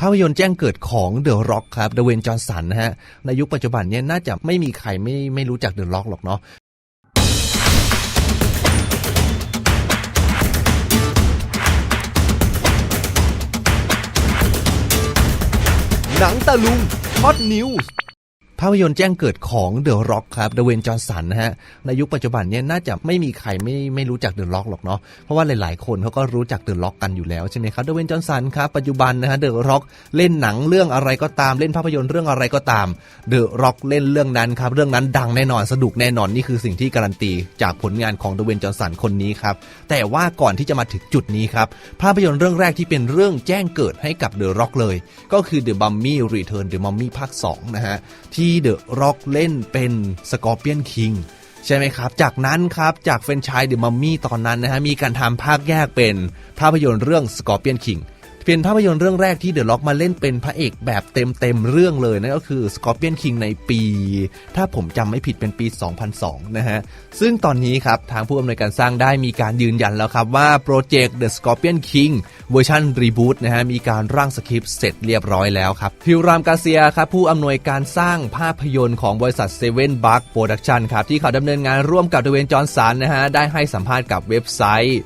ภาพยนตร์แจ้งเกิดของเดอะร็อกครับเดเวนจอห์นสันนะฮะ ในยุคปัจจุบันเนี่ยน่าจะไม่มีใครไม่ไม่รู้จักเดอะร็อกหรอกเนาะหนังตะลุงฮอตนิวส์ ภาพยนตร์แจ้งเกิดของเดอะร็อกครับเดเวนจอห์นสันนะฮะในยุคปัจจุบันเนี่ยน่าจะไม่มีใครไม่ไม่รู้จักเดอะร็อกหรอกเนาะเพราะว่าหลายๆ คนเขาก็รู้จักเดอะร็อกกันอยู่แล้วใช่ไหมครับเดเวนจอห์นสันครับปัจจุบันนะฮะเดอะร็อกเล่นหนังเรื่องอะไรก็ตาม เล่นภาพยนตร์เรื่องอะไรก็ตามเดอะร็อกเล่นเรื่องนั้นครับเรื่องนั้นดังแน่นอนสนุกแน่นอนนี่คือสิ่งที่การันตีจากผลงานของเดเวนจอห์นสันคนนี้ครับแต่ว่าก่อนที่จะมาถึงจุดนี้ครับภาพยนตร์เรื่องแรกที่เป็นเรื่องแจ้งเกิดให้กับเดอะร็อกเลย ก็คือ The Mummy Return The Mummy ภาค2นะฮะที่เดอะร็อกเล่นเป็นสกอร์เปียนคิงใช่ไหมครับ จากนั้นครับ จากเฟนชายเดอะมัมมี่ตอนนั้นนะฮะมีการทำภาคแยกเป็นภาพยนตร์เรื่องสกอร์เปียนคิง เป็นภาพยนตร์เรื่องแรกที่เดอะล็อกมาเล่นเป็นพระเอกแบบเต็มเต็มๆเรื่องเลยนั่นก็คือ Scorpion King ในปี ถ้าผมจำไม่ผิดเป็นปี 2002 นะฮะ ซึ่งตอนนี้ครับทางผู้อำนวยการสร้างได้มีการยืนยันแล้วครับว่าโปรเจกต์ The Scorpion King เวอร์ชันรีบูตนะฮะมีการร่างสคริปต์เสร็จเรียบร้อยแล้วครับฮิวรามกาเซียครับผู้อำนวยการสร้างภาพยนตร์ของบริษัท Seven Buck Production ครับที่เขาดำเนินงานร่วมกับเดเวนจอห์นสันนะฮะได้ให้สัมภาษณ์กับเว็บไซต์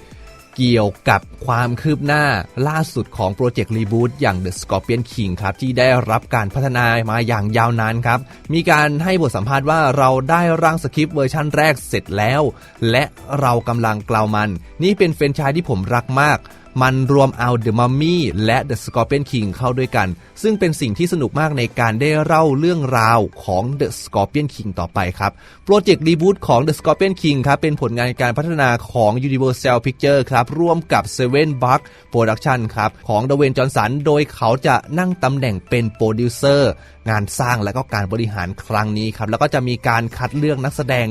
เกี่ยวกับความคืบหน้าล่าสุดของโปรเจกต์รีบูตอย่าง The Scorpion King ครับ ที่ได้รับการพัฒนามาอย่างยาวนานครับ มีการให้บทสัมภาษณ์ว่าเราได้ร่างสคริปต์เวอร์ชั่นแรกเสร็จแล้ว และเรากำลังกล่าวมัน นี่เป็นเฟรนชายที่ผมรักมากมันรวมเอา The Mummy และ The Scorpion King เข้าด้วยกัน ซึ่งเป็นสิ่งที่สนุกมากในการได้เล่าเรื่องราวของ The Scorpion King ต่อไปครับ โปรเจกต์รีบูตของ The Scorpion King ครับ เป็นผลงานการพัฒนาของ Universal Pictures ครับ ร่วมกับ Seven Buck Production ครับ ของดเวนจอห์นสัน โดยเขาจะนั่งตำแหน่งเป็นโปรดิวเซอร์งานสร้างและก็การบริหารครั้งนี้ครับ แล้วก็จะมีการคัดเลือกนักแสดง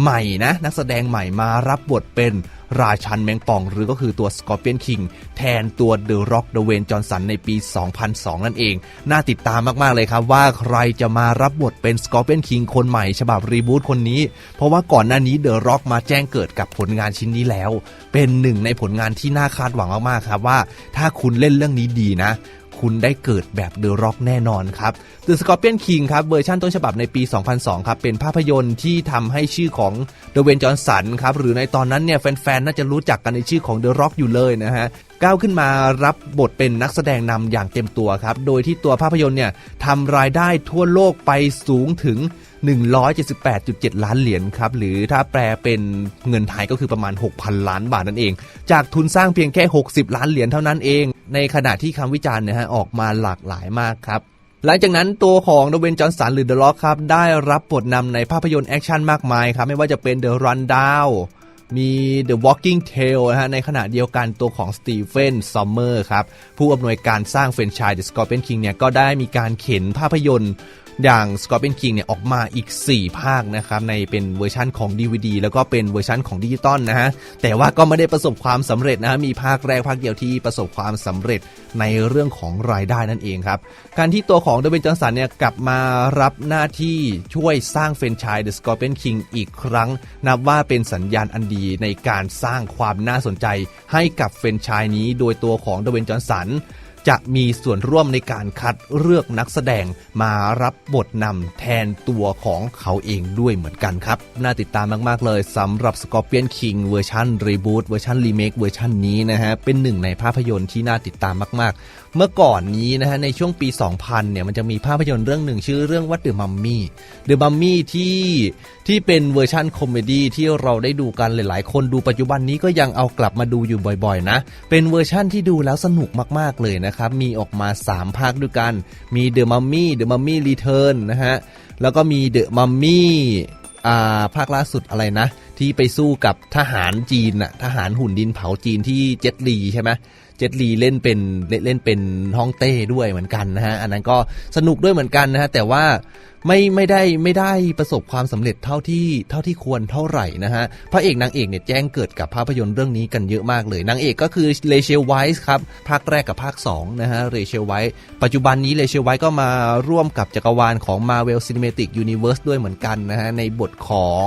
ใหม่นะ นักแสดงใหม่มารับบทเป็นราชันแมงป่อง หรือก็คือตัว Scorpion King แทนตัว The Rock ดเวนจอห์นสันในปี 2002 นั่นเอง น่าติดตามมาก ๆ เลยครับ ว่าใครจะมารับบทเป็น Scorpion King คนใหม่ฉบับรีบูตคนนี้ เพราะว่าก่อนหน้านี้ The Rock มาแจ้งเกิดกับผลงานชิ้นนี้แล้ว เป็นหนึ่งในผลงานที่น่าคาดหวังมาก ๆ ครับว่า ถ้าคุณเล่นเรื่องนี้ดีนะ คุณได้เกิดแบบเดอะร็อกแน่นอนครับ The Scorpion King ครับเวอร์ชันต้นฉบับในปี 2002 ครับ เป็นภาพยนตร์ที่ทำให้ชื่อของเดเวนจอห์นสันครับ หรือในตอนนั้นเนี่ยแฟนๆ น่าจะรู้จักกันในชื่อของ The Rock อยู่เลยนะฮะก้าวขึ้นมารับบทเป็นนักแสดงนำอย่างเต็มตัวครับ โดยที่ตัวภาพยนตร์เนี่ยทำรายได้ทั่วโลกไปสูงถึง 178.7 ล้านเหรียญครับ หรือถ้าแปลเป็นเงินไทยก็คือประมาณ 6,000 ล้านบาทนั่นเอง จากทุนสร้างเพียงแค่ 60 ล้านเหรียญเท่านั้นเอง ในขณะที่คำวิจารณ์เนี่ยฮะออกมาหลากหลายมากครับ หลังจากนั้นตัวของดเวนจอห์นสันหรือเดอะล็อกครับได้รับบทนำในภาพยนตร์แอคชั่นมากมายครับไม่ว่าจะเป็นเดอะรันดาวมี The Walking Tale นะฮะในขณะเดียวกันตัวของสตีเฟนซัมเมอร์ครับ ผู้อำนวยการสร้างเฟรนไชส์ The Scorpion King เนี่ยก็ได้มีการเข็นภาพยนตร์ อย่าง Scorpion King เนี่ยออกมาอีก 4 ภาคนะครับในเป็นเวอร์ชันของ DVD แล้วก็เป็นเวอร์ชันของดิจิตอลนะฮะแต่ว่าก็ไม่ได้ประสบความสำเร็จนะฮะมีภาคแรกภาคเดียวที่ประสบความสำเร็จในเรื่องของรายได้นั่นเองครับการที่ตัวของเดวินจอห์นสันเนี่ยกลับมารับหน้าที่ช่วยสร้างเฟรนไชส์ The Scorpion King อีกครั้ง นับว่าเป็นสัญญาณอันดีในการสร้างความน่าสนใจให้กับเฟรนไชส์นี้โดยตัวของเดวินจอห์นสัน จะมีส่วนร่วมในการคัดเลือกนักแสดงมารับบทนำแทนตัวของเขาเองด้วยเหมือนกันครับ น่าติดตามมาก ๆ เลยสำหรับ Scorpion King เวอร์ชันรีบูตเวอร์ชันรีเมคเวอร์ชันนี้นะฮะ เป็นหนึ่งในภาพยนตร์ที่น่าติดตามมาก ๆ เมื่อก่อนนี้นะฮะในช่วงปี 2000 เนี่ยมันจะมีภาพยนตร์เรื่องหนึ่งชื่อเรื่องว่า The Mummy The Mummy ที่ที่เป็นเวอร์ชันคอมเมดี้ที่เราได้ดูกันหลาย ๆ คนดูปัจจุบันนี้ก็ยังเอากลับมาดูอยู่บ่อย ๆ นะ เป็นเวอร์ชั่นที่ดูแล้วสนุกมาก ๆ เลยนะครับมีออกมา 3 ภาคด้วยกัน มี The Mummy The Mummy Return นะฮะ แล้วก็มี The Mummy อ่าภาคล่าสุดอะไรนะ ที่ไปสู้กับทหารจีนน่ะทหารหุ่นดินเผาจีนที่เจ็ตลีใช่ไหมเจ็ตลีเล่นเป็นเล่นเล่นเป็นฮ่องเต้ด้วยเหมือนกันนะฮะ อันนั้นก็สนุกด้วยเหมือนกันนะฮะ แต่ว่า ไม่ไม่ได้ไม่ได้ประสบความสำเร็จเท่าที่เท่าที่ควรเท่าไหร่นะฮะพระเอกนางเอกเนี่ยแจ้งเกิดกับภาพยนตร์เรื่องนี้กันเยอะมากเลยนางเอกก็คือเลเชลไวส์ครับภาคแรกกับภาค2นะฮะเรเชลไวส์ปัจจุบันนี้เลเชลไวส์ก็มาร่วมกับจักรวาลของ Marvel Cinematic Universe ด้วยเหมือนกันนะฮะในบทของ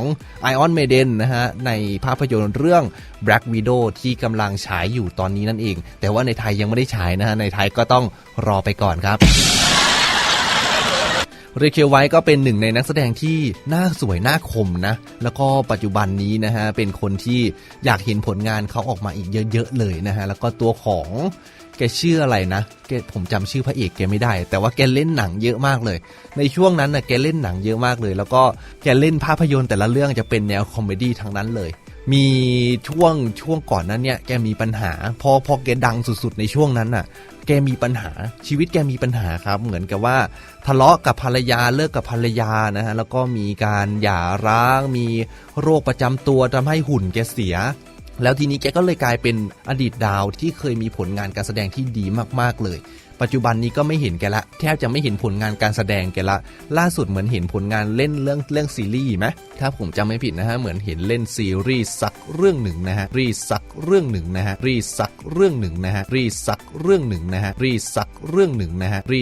Iron Maiden นะฮะในภาพยนตร์เรื่อง Black Widow ที่กำลังฉายอยู่ตอนนี้นั่นเอง แต่ว่าในไทยยังไม่ได้ฉายนะฮะในไทยก็ต้องรอไปก่อนครับ เรเชลไว้ก็เป็นหนึ่งในนักแสดงที่หน้าสวยหน้าคมนะ แล้วก็ปัจจุบันนี้นะฮะ เป็นคนที่อยากเห็นผลงานเขาออกมาอีกเยอะๆเลยนะฮะ แล้วก็ตัวของแกชื่ออะไรนะแกผมจำชื่อพระเอกแกไม่ได้ แต่ว่าแกเล่นหนังเยอะมากเลย ในช่วงนั้นนะแกเล่นหนังเยอะมากเลย แล้วก็แกเล่นภาพยนตร์แต่ละเรื่องจะเป็นแนวคอมเมดี้ทั้งนั้นเลย มีช่วงช่วงก่อนนั้นเนี่ยแกมีปัญหา พอพอแกดังสุดๆในช่วงนั้นน่ะ แกมีปัญหาชีวิตแกมีปัญหาครับ เหมือนกับว่าทะเลาะกับภรรยาเลิกกับภรรยานะฮะแล้วก็มีการหย่าร้าง มีโรคประจำตัวทำให้หุ่นแกเสีย แล้วทีนี้แกก็เลยกลายเป็นอดีตดาวที่เคยมีผลงานการแสดงที่ดีมากๆเลย ปัจจุบันนี้ก็ไม่เห็นแกละ แทบจะไม่เห็นผลงานการแสดงแกละ ล่าสุดเหมือนเห็นผลงานเล่นเรื่องเรื่องซีรีส์ไหมถ้าผมจำไม่ผิดนะฮะเหมือนเห็นเล่นซีรีส์สักเรื่องหนึ่งนะฮะรีสักเรื่องหนึ่งนะฮะรีสักเรื่องหนึ่งนะฮะรีสักเรื่องหนึ่งนะฮะรีสักเรื่องหนึ่งนะฮะรี